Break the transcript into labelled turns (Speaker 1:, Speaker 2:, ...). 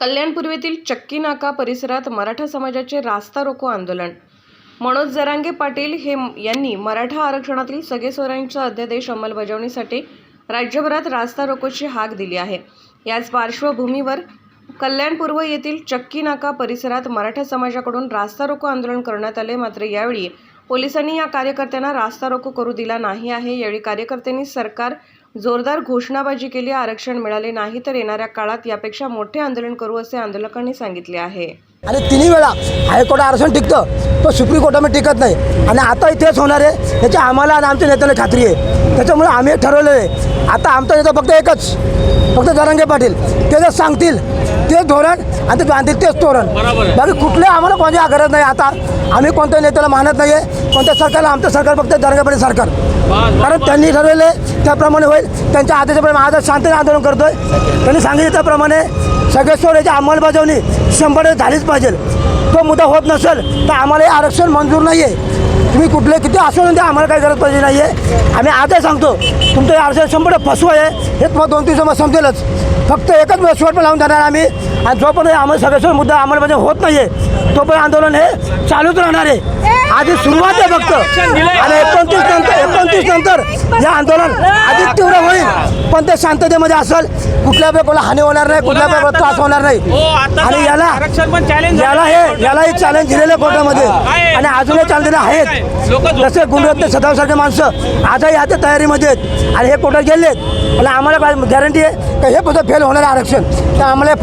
Speaker 1: कल्याणपूर्वेतील चक्की नाका परिसरात मराठा समाजाचे रास्ता रोको आंदोलन. मनोज जरांगे पाटील हे यांनी मराठा आरक्षणातील सगेसोरांच्या अध्यादेश अंमलबजावणीसाठी राज्यभरात रास्ता रोकोची हाक दिली आहे. याच पार्श्वभूमीवर कल्याणपूर्व येथील चक्की नाका परिसरात मराठा समाजाकडून रास्ता रोको आंदोलन करण्यात आले. मात्र यावेळी पोलिसांनी या कार्यकर्त्यांना रास्ता रोको करू दिला नाही आहे. यावेळी कार्यकर्त्यांनी सरकार जोरदार घोषणाबाजी केली आरक्षण मिळाले नाही तर येणाऱ्या काळात यापेक्षा मोठे आंदोलन करू असे आंदोलकांनी सांगितले आहे.
Speaker 2: आणि तिन्ही वेळा हायकोर्ट आरक्षण टिकतं पण सुप्रीम कोर्टामध्ये टिकत नाही. आणि आता इथेच होणार आहे याची आम्हाला आणि आमच्या नेत्याला खात्री आहे. त्याच्यामुळे आम्ही ठरवलं आहे. आता आमचा नेता फक्त एकच फक्त जरांगे पाटील. ते जर सांगतील तेच धोरण आणि ते बांधतील तेच तोरण बाकी कुठले आम्हाला कोणत्या गरज नाही आता. आम्ही कोणत्या नेत्याला मानत नाही आहे कोणत्या सरकारला आमचं सरकार फक्त जरांगे पाटील सरकार. कारण त्यांनी ठरवले त्याप्रमाणे होईल. त्यांच्या आदेशाप्रमाणे आज शांततेने आंदोलन करतोय. त्यांनी सांगितलं त्याप्रमाणे सगळे सोड याची अंमलबजावणी शंभर झालीच पाहिजे. तो मुद्दा होत नसेल तर आम्हाला हे आरक्षण मंजूर नाही आहे तुम्ही कुठले किती आश्वासन द्या आम्हाला काही गरज पाहिजे नाही आहे आम्ही आजही सांगतो तुमचं हे आरक्षण शंभर फसू फसवं आहे. हे तुम्हाला दोन तीन समज समजेलच. फक्त एकच वेळ शेवट पण लावून देणार आम्ही. आणि जोपर्यंत आम्हाला सगळे मुद्दा अंमलबजावणी होत नाही आहे तोपर्यंत आंदोलन हे चालूच राहणार आहे. आधी सुरुवात आहे फक्त. आणि एकोणतीस नंतर एकोणतीस नंतर हे आंदोलन अधिक तीव्र होईल. पण ते शांततेमध्ये असेल कुठल्या प्रकारला हानी होणार नाही कुठल्या प्रकारला त्रास होणार नाही.
Speaker 3: हो,
Speaker 2: आणि याला
Speaker 3: पण challenge
Speaker 2: याला हे चॅलेंज दिलेलं आहे कोर्टामध्ये. आणि अजूनही चॅलेंज आहेत जसे गुणवत्ते सदावसारखे माणसं आजही आता तयारीमध्ये आहेत. आणि हे कोर्टात गेलेत. आणि आम्हाला गॅरंटी आहे की हे पुढे फेल होणार आरक्षण. तर आम्हाला